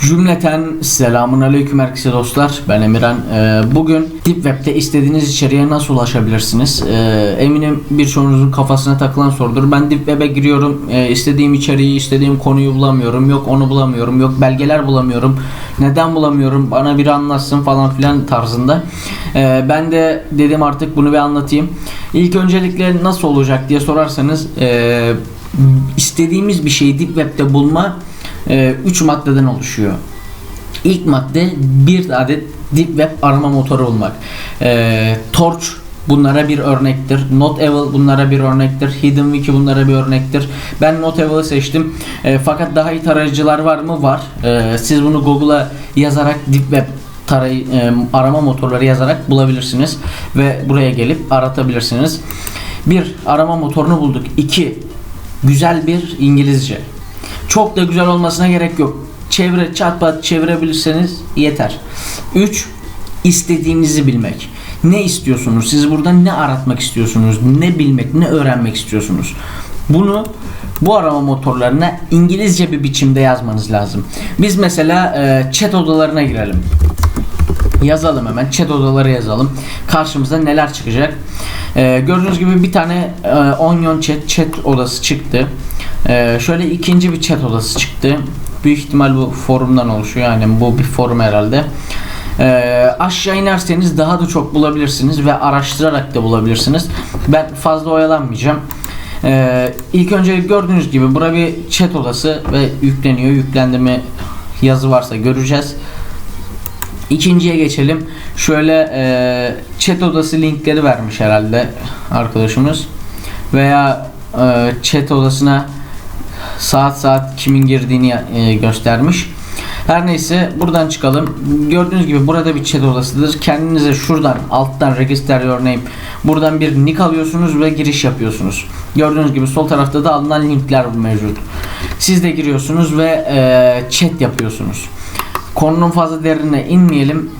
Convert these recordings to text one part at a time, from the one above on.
Cümleten selamun aleyküm herkese dostlar. Ben Emirhan. Ee, bugün Deep Web'de istediğiniz içeriğe nasıl ulaşabilirsiniz? Ee, eminim birçoğunuzun kafasına takılan sorudur. Ben Deep Web'e giriyorum. Ee, istediğim içeriği, istediğim konuyu bulamıyorum. Yok onu bulamıyorum. Yok belgeler bulamıyorum. Neden bulamıyorum? Bana biri anlatsın falan filan tarzında. Ee, ben de dedim artık bunu bir anlatayım. İlk öncelikle nasıl olacak diye sorarsanız ee, istediğimiz bir şeyi Deep Web'de bulma 3 maddeden oluşuyor. İlk madde bir adet Deep Web arama motoru bulmak. Ee, Torch bunlara bir örnektir. Not Evil bunlara bir örnektir. Hidden Wiki bunlara bir örnektir. Ben Not Evil'ı seçtim. Ee, fakat daha iyi tarayıcılar var mı? Var. Ee, siz bunu Google'a yazarak Deep Web taray e, arama motorları yazarak bulabilirsiniz ve buraya gelip aratabilirsiniz. Bir arama motorunu bulduk. İki güzel bir İngilizce. Çok da güzel olmasına gerek yok. Çevre çatpat çevirebilirseniz yeter. 3 istediğinizi bilmek. Ne istiyorsunuz? Siz burada ne aratmak istiyorsunuz? Ne bilmek, ne öğrenmek istiyorsunuz? Bunu bu arama motorlarına İngilizce bir biçimde yazmanız lazım. Biz mesela e, chat odalarına girelim. Yazalım hemen. Chat odaları yazalım. Karşımıza neler çıkacak? Ee, gördüğünüz gibi bir tane e, Onion Chat chat odası çıktı. Ee, şöyle ikinci bir chat odası çıktı. Büyük ihtimal bu forumdan oluşuyor. Yani bu bir forum herhalde. Ee, aşağı inerseniz daha da çok bulabilirsiniz ve araştırarak da bulabilirsiniz. Ben fazla oyalanmayacağım. Ee, ilk önce gördüğünüz gibi bura bir chat odası ve yükleniyor. Yüklendi mi yazı varsa göreceğiz. İkinciye geçelim. Şöyle e, chat odası linkleri vermiş herhalde arkadaşımız. Veya e, chat odasına saat saat kimin girdiğini e, göstermiş. Her neyse buradan çıkalım. Gördüğünüz gibi burada bir chat odasıdır. Kendinize şuradan alttan register your name. Buradan bir nick alıyorsunuz ve giriş yapıyorsunuz. Gördüğünüz gibi sol tarafta da alınan linkler mevcut. Siz de giriyorsunuz ve e, chat yapıyorsunuz. Konunun fazla derinine inmeyelim.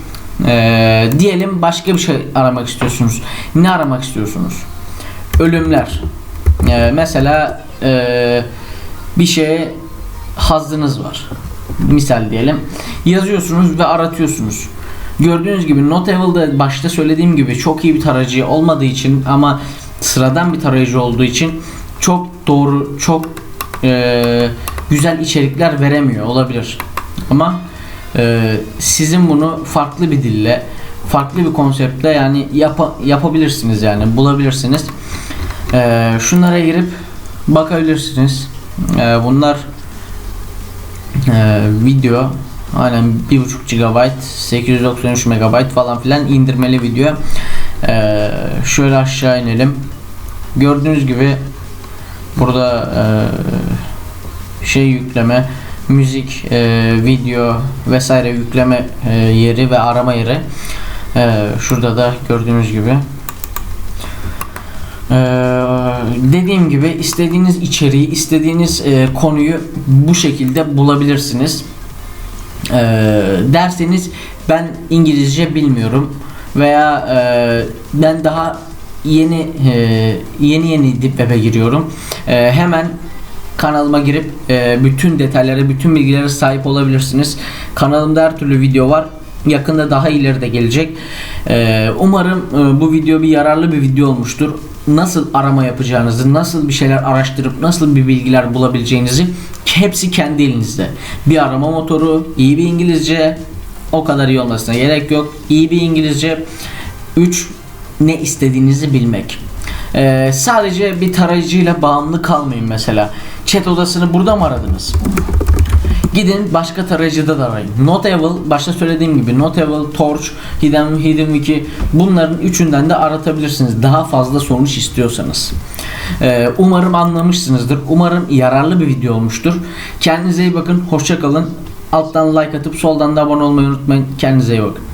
Ee, diyelim başka bir şey aramak istiyorsunuz. Ne aramak istiyorsunuz? Ölümler. Ee, mesela e, bir şeye hazzınız var. Misal diyelim. Yazıyorsunuz ve aratıyorsunuz. Gördüğünüz gibi Notavel'da başta söylediğim gibi çok iyi bir tarayıcı olmadığı için ama sıradan bir tarayıcı olduğu için çok doğru, çok e, güzel içerikler veremiyor olabilir. Ama ee, sizin bunu farklı bir dille, farklı bir konseptle yani yapa, yapabilirsiniz yani bulabilirsiniz. Ee, şunlara girip bakabilirsiniz. Ee, bunlar e, video aynen 1.5 GB 893 MB falan filan indirmeli video. Ee, şöyle aşağı inelim. Gördüğünüz gibi burada e, şey yükleme müzik, e, video vesaire yükleme e, yeri ve arama yeri. E, şurada da gördüğünüz gibi. E, dediğim gibi istediğiniz içeriği, istediğiniz e, konuyu bu şekilde bulabilirsiniz. E, derseniz ben İngilizce bilmiyorum veya e, ben daha yeni e, yeni yeni dip web'e giriyorum. E, hemen kanalıma girip e, bütün detaylara, bütün bilgilere sahip olabilirsiniz. Kanalımda her türlü video var. Yakında daha ileri de gelecek. E, umarım e, bu video bir yararlı bir video olmuştur. Nasıl arama yapacağınızı, nasıl bir şeyler araştırıp nasıl bir bilgiler bulabileceğinizi hepsi kendi elinizde. Bir arama motoru, iyi bir İngilizce, o kadar iyi olmasına gerek yok. İyi bir İngilizce. 3 ne istediğinizi bilmek. Ee, sadece bir tarayıcıyla bağımlı kalmayın mesela. Chat odasını burada mı aradınız? Gidin başka tarayıcıda da arayın. Notable, başta söylediğim gibi Notable, Torch, Hidden, Hidden Wiki bunların üçünden de aratabilirsiniz. Daha fazla sonuç istiyorsanız. Ee, umarım anlamışsınızdır. Umarım yararlı bir video olmuştur. Kendinize iyi bakın. Hoşça kalın. Alttan like atıp soldan da abone olmayı unutmayın. Kendinize iyi bakın.